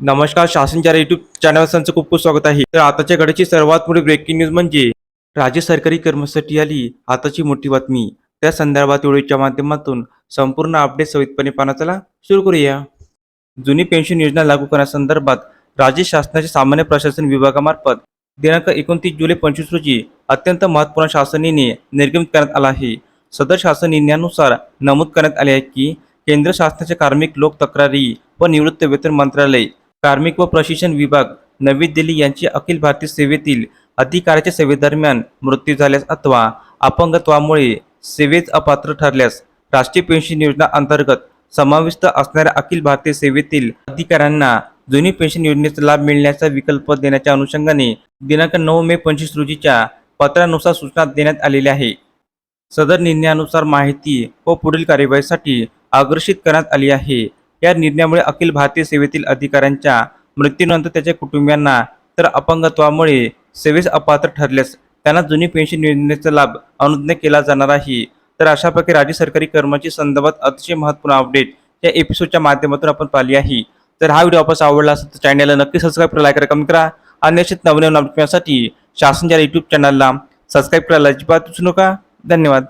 नमस्कार शासनच्या YouTube channel संचं खूप खूप स्वागत आहे. तर आताच्या घडीची सर्वात मोठी ब्रेकिंग न्यूज म्हणजे राज्य सरकारी कर्मचारी आली आताची मोठी बातमी. त्या संदर्भात व्हिडिओच्या माध्यमातून संपूर्ण अपडेट सवितपणे पाहण्यात चला सुरू करूया. जुनी पेन्शन योजना लागू करण्यासंदर्भात राज्य शासनाच्या सामान्य प्रशासन विभागामार्फत दिनांक एकोणतीस जुलै पंचवीस रोजी अत्यंत महत्त्वपूर्ण शासन निर्णय निर्गमित करण्यात आला आहे. सदर शासन निर्णयानुसार नमूद करण्यात आले आहे की केंद्र शासनाचे कार्मिक लोक तक्रारी व निवृत्त वेतन मंत्रालय कार्मिक व प्रशिक्षण विभाग नवी दिल्ली यांची अखिल भारतीय सेवेतील अधिकाराच्या सेवेदरम्यान मृत्यू झाल्यास अथवा अपंगत्वामुळे सेवेत अपात्र ठरल्यास राष्ट्रीय पेन्शन योजना अंतर्गत समाविष्ट असणाऱ्या अखिल भारतीय सेवेतील अधिकाऱ्यांना जुनी पेन्शन योजनेचा लाभ मिळण्याचा विकल्प देण्याच्या अनुषंगाने दिनांक नऊ मे पंचवीस रोजीच्या पत्रानुसार सूचना देण्यात आलेल्या आहे. सदर निर्णयानुसार माहिती व पुढील कार्यवाहीसाठी आकर्षित करण्यात आली आहे. या निर्णयामुळे अखिल भारतीय सेवेतील अधिकाऱ्यांच्या मृत्यूनंतर त्याच्या कुटुंबियांना तर अपंगत्वामुळे सेवेस अपात्र ठरल्यास त्यांना जुनी पेन्शन योजनेचा लाभ अनुज्ञ केला जाणार आहे. तर अशा प्रकारे राज्य सरकारी कर्मचारी संदर्भात अतिशय महत्त्वपूर्ण अपडेट या एपिसोडच्या माध्यमातून आपण पाहिली आहे. तर हा व्हिडिओ आपण आवडला असेल तर चॅनलला नक्की सबस्क्राईब करा लाईक करा कमेंट करा आणि असेच नवनवीन नवीन शासनच्या यूट्यूब चॅनलला सबस्क्राईब करायला अजिबात विसरू नका. धन्यवाद.